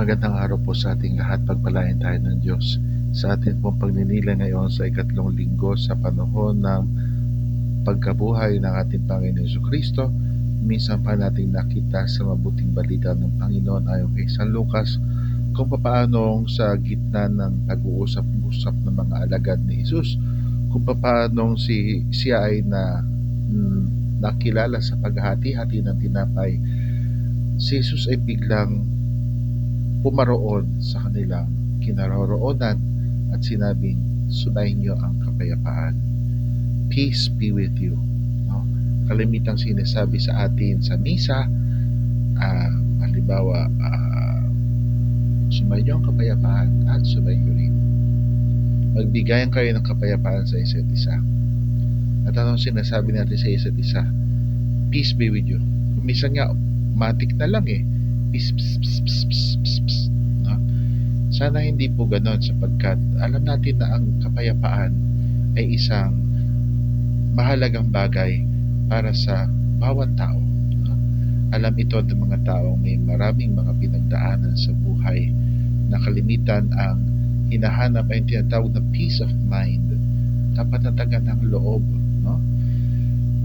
Magandang araw po sa ating lahat. Pagpalain tayo ng Diyos sa ating pong pagninila ngayon sa ikatlong linggo sa panahon ng pagkabuhay ng ating Panginoon Yesu Kristo. Minsan pa natin nakita sa mabuting balita ng Panginoon ayon kay San Lucas kung paano sa gitna ng pag-uusap-usap ng mga alagad ni Jesus kung paano si, siya ay na, mm, nakilala sa paghahati-hati ng tinapay si Jesus ay biglang pumaroon sa kanilang kinaroroonan at sinabing, sunayin niyo ang kapayapaan. Peace be with you. No? Kalimitang sinasabi sa atin sa misa, uh, halimbawa, uh, sumayin niyo ang kapayapaan at sumayin niyo rin. Magbigayan kayo ng kapayapaan sa isa't isa. At anong sinasabi natin sa isa't isa? Peace be with you. Minsan nga, matik na lang eh. Peace, peace, peace, peace, peace, peace, peace. No? Sana hindi po ganon sapagkat alam natin na ang kapayapaan ay isang mahalagang bagay para sa bawat tao. No? Alam ito ng mga taong may maraming mga pinagdaanan sa buhay na kalimitan ang hinahanap ay tinatawag na peace of mind, kapanatagan ng loob. No?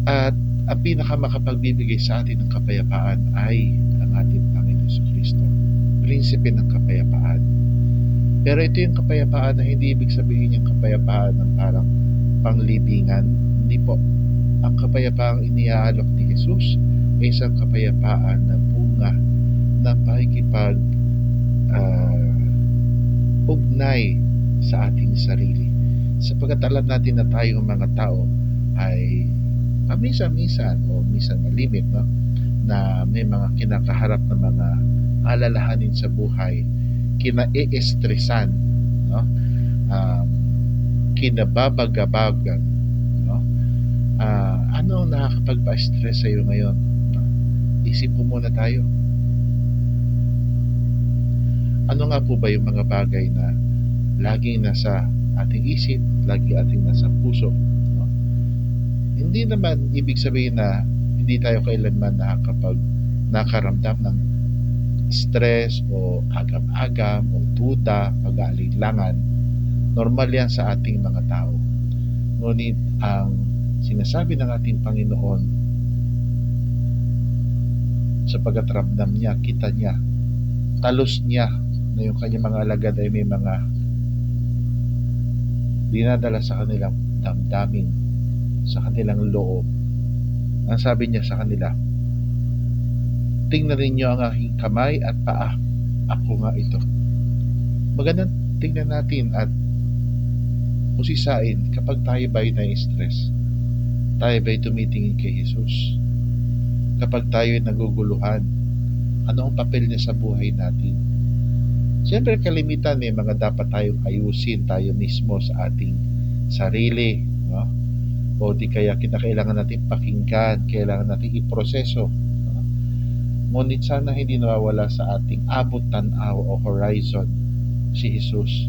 At ang pinakamakapagbibigay sa atin ng kapayapaan ay Kristo. Prinsipe ng kapayapaan. Pero ito yung kapayapaan na hindi ibig sabihin yung kapayapaan ng parang panglibingan. Hindi po. Ang kapayapaang iniaalok ni Jesus ay isang kapayapaan na bunga ng pakikipag uh, ugnay sa ating sarili. Sapagkat alam natin na tayong mga tao ay paminsan-minsan o minsan malimit no, na may mga kinakaharap na mga alalahanin sa buhay, kina-e-estresan, no? um, kinababagabagan. No? Uh, ano ang nakakapagpa-stress sa iyo ngayon? No? Isip po muna tayo. Ano nga po ba yung mga bagay na laging nasa ating isip, lagi ating nasa puso, hindi naman ibig sabihin na hindi tayo kailanman nakakapag nakaramdam ng stress o agam-agam o duda, pag-aalinlangan. Normal yan sa ating mga tao. Ngunit ang sinasabi ng ating Panginoon sapagat ramdam niya, kita niya, talos niya na yung kanyang mga alagad ay may mga dinadala sa kanilang damdamin sa kanilang loob. Ang sabi niya sa kanila, Tingnan ninyo ang aking kamay at paa. Ako nga ito. Magandang tingnan natin at usisain kapag tayo ba'y na-stress. Tayo ba'y tumitingin kay Jesus. Kapag tayo naguguluhan, ano ang papel niya sa buhay natin? Siyempre kalimitan may mga dapat tayong ayusin tayo mismo sa ating sarili. No? o di kaya kinakailangan natin pakinggan, kailangan natin iproseso. Ngunit sana hindi nawawala sa ating abot tanaw o horizon si Jesus.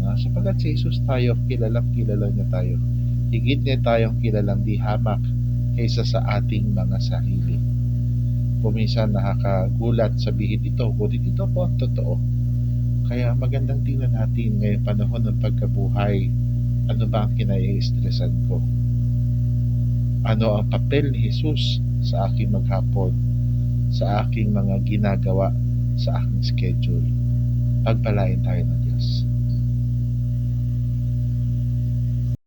Uh, sapagat si Jesus tayo, kilalang kilala niya tayo. Higit niya tayong kilalang di hamak kaysa sa ating mga sarili. Puminsan nakakagulat sabihin ito, ngunit ito po ang totoo. Kaya magandang tingnan natin ngayong panahon ng pagkabuhay, ano ba ang kinai-stressan ko? Ano ang papel ni Jesus sa aking maghapon, sa aking mga ginagawa, sa aking schedule? Pagpalain tayo ng